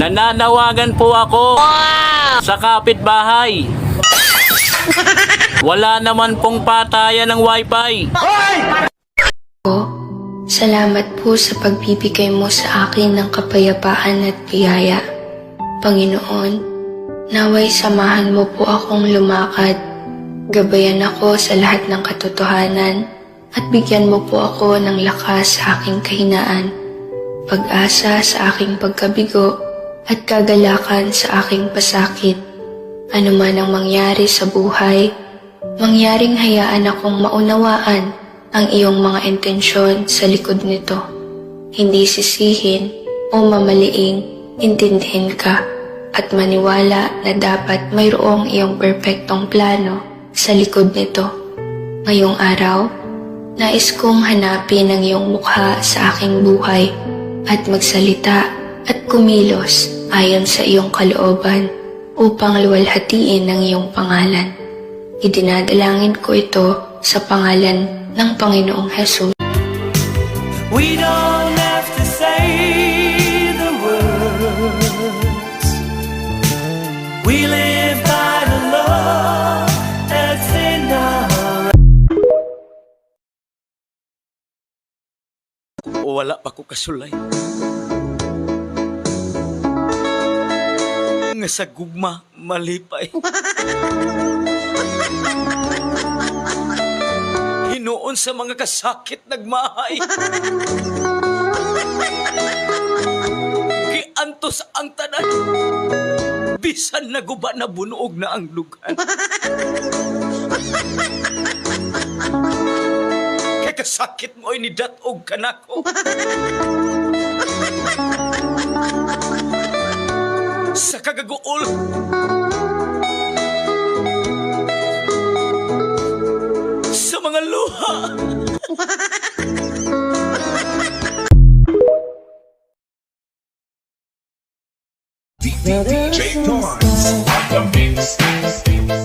Nananawagan po ako sa kapitbahay. Wala naman pong patayan ng wifi. Po, salamat po sa pagbibigay mo sa akin ng kapayapaan at biyaya. Panginoon, naway samahan mo po akong lumakad. Gabayan ako sa lahat ng katotohanan at bigyan mo po ako ng lakas sa aking kahinaan, pag-asa sa aking pagkabigo at kagalakan sa aking pasakit. Ano man ang mangyari sa buhay, mangyaring hayaan akong maunawaan ang iyong mga intensyon sa likod nito. Hindi sisihin o mamaliing intindihin ka at maniwala na dapat mayroong iyong perpektong plano sa likod nito. Ngayong araw, nais kong hanapin ang iyong mukha sa aking buhay at magsalita at kumilos ayon sa iyong kalooban upang luwalhatiin ang iyong pangalan. Idinadalangin ko ito sa pangalan ng Panginoong Hesus. We don't have to say the words. We live by the love that's in our wala pa ko kasulay. Nga sa gugma, malipay. Hinoon sa mga kasakit nagmahay. Giantos ang tanan. Bisan naguba na bunuog na ang lugan. Kay kasakit mo ni datog kanako. Sa. Sa mga luha. DJ Torrance the mix.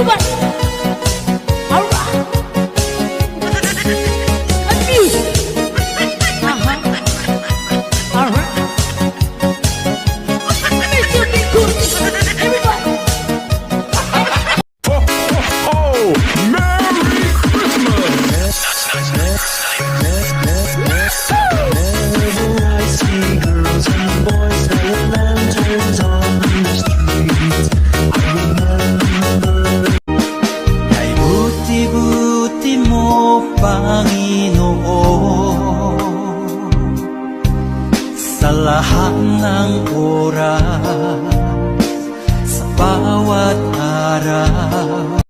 everybody. Panginoon Sa lahat ng oras Sa bawat araw